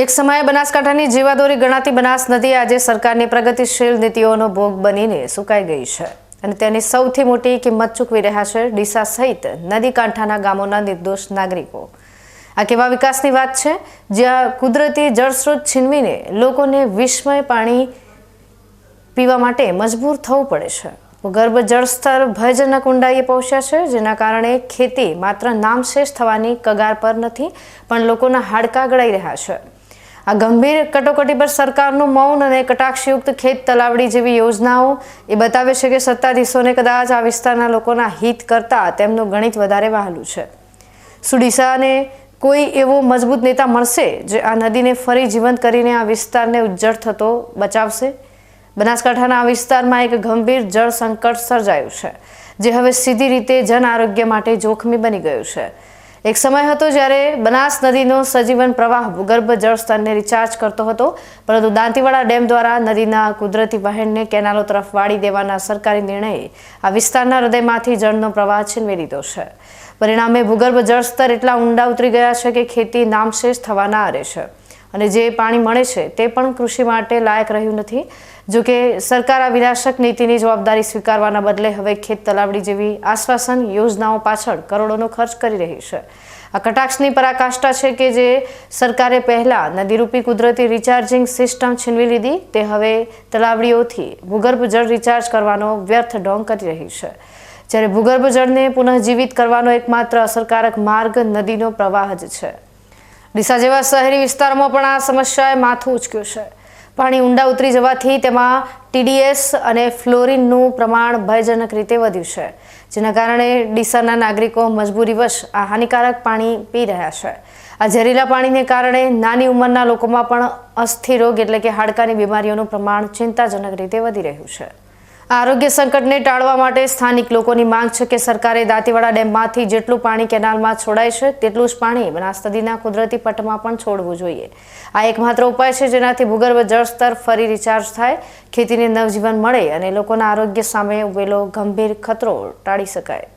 એક સમયે બનાસકાંઠાની જીવાદોરી ગણાતી બનાસ નદી આજે સરકારની પ્રગતિશીલ નીતિઓનો ભોગ બનીને સુકાઈ ગઈ છે. અને તેની સૌથી મોટી કિંમત ચૂકવી રહ્યા છે ડીસા સહિત નદી કાંઠાના ગામોના નિર્દોષ નાગરિકો. આ કેવા વિકાસની વાત છે? જ્યાં કુદરતી જળસ્રોત છીનવીને લોકોને વિસ્મય પાણી પીવા માટે મજબૂર થવું પડે છે. ભૂગર્ભ જળસ્તર ભયજનક ઊંડાઈએ પહોંચ્યા છે, જેના કારણે ખેતી માત્ર નામશેષ થવાની કગાર પર નથી, પણ લોકોના હાડકા ગળાઈ રહ્યા છે. આ ગંભીર કટોકટી પર સરકારનું મૌન અને કટાક્ષયુક્ત ખેત તલાવડી જેવી યોજનાઓ, એ બતાવે છે કે સત્તાધીશોને કદાચ આ વિસ્તારના લોકોના હિત કરતાં તેમનું ગણિત વધારે વહાલું છે. સુડીસાને કોઈ એવો મજબૂત નેતા મળશે જે આ નદીને ફરી જીવંત કરીને આ વિસ્તારને ઉજ્જળ થતો બચાવશે? બનાસકાંઠાના આ વિસ્તારમાં એક ગંભીર જળ સંકટ સર્જાયું છે, જે હવે સીધી રીતે જન આરોગ્ય માટે જોખમી બની ગયું છે. એક સમય હતો જ્યારે બનાસ નદીનો સજીવન પ્રવાહ ભૂગર્ભ જળસ્તરને રિચાર્જ કરતો હતો. પરંતુ દાંતીવાડા ડેમ દ્વારા નદીના કુદરતી વહેણને કેનાલો તરફ વાળી દેવાના સરકારી નિર્ણયે આ વિસ્તારના હૃદયમાંથી જળનો પ્રવાહ છીનવી લીધો છે. પરિણામે ભૂગર્ભ જળસ્તર એટલા ઊંડા ઉતરી ગયા છે કે ખેતી નામશેષ થવાના આરે છે. અને જે પાણી મળે છે તે પણ કૃષિ માટે લાયક રહ્યું નથી. જો કે સરકાર આ વિનાશક નીતિની જવાબદારી સ્વીકારવાના બદલે હવે ખેત તલાવડી જેવી આશ્વાસન યોજનાઓ પાછળ કરોડોનો ખર્ચ કરી રહી છે. આ કટાક્ષની પરાકાષ્ઠા છે કે જે સરકારે પહેલા નદીરૂપી કુદરતી રિચાર્જિંગ સિસ્ટમ છીનવી લીધી, તે હવે તલાવડીઓથી ભૂગર્ભ જળ રિચાર્જ કરવાનો વ્યર્થ ઢોંગ કરી રહી છે. જ્યારે ભૂગર્ભ જળને પુનઃજીવિત કરવાનો એકમાત્ર અસરકારક માર્ગ નદીનો પ્રવાહ જ છે. ડીસા જેવા શહેરી વિસ્તારોમાં પણ આ સમસ્યાએ માથું ઉચક્યું છે. પાણી ઊંડા ઉતરી જવાથી તેમાં ટીડીએસ અને ફ્લોરિનનું પ્રમાણ ભયજનક રીતે વધ્યું છે, જેના કારણે ડીસાના નાગરિકો મજબૂરીવશ આ હાનિકારક પાણી પી રહ્યા છે. આ ઝેરીલા પાણીને કારણે નાની ઉંમરના લોકોમાં પણ અસ્થિ રોગ એટલે કે હાડકાની બીમારીઓનું પ્રમાણ ચિંતાજનક રીતે વધી રહ્યું છે. આરોગ્ય સંકટને ટાળવા માટે સ્થાનિક લોકોની માંગ છે કે સરકારે દાંતીવાડા ડેમમાંથી જેટલું પાણી કેનાલમાં છોડાય છે, તેટલું જ પાણી બનાસ નદીના કુદરતી પટમાં પણ છોડવું જોઈએ. આ એકમાત્ર ઉપાય છે જેનાથી ભૂગર્ભ જળસ્તર ફરી રિચાર્જ થાય, ખેતીને નવજીવન મળે અને લોકોના આરોગ્ય સામે ઉભેલો ગંભીર ખતરો ટાળી શકાય.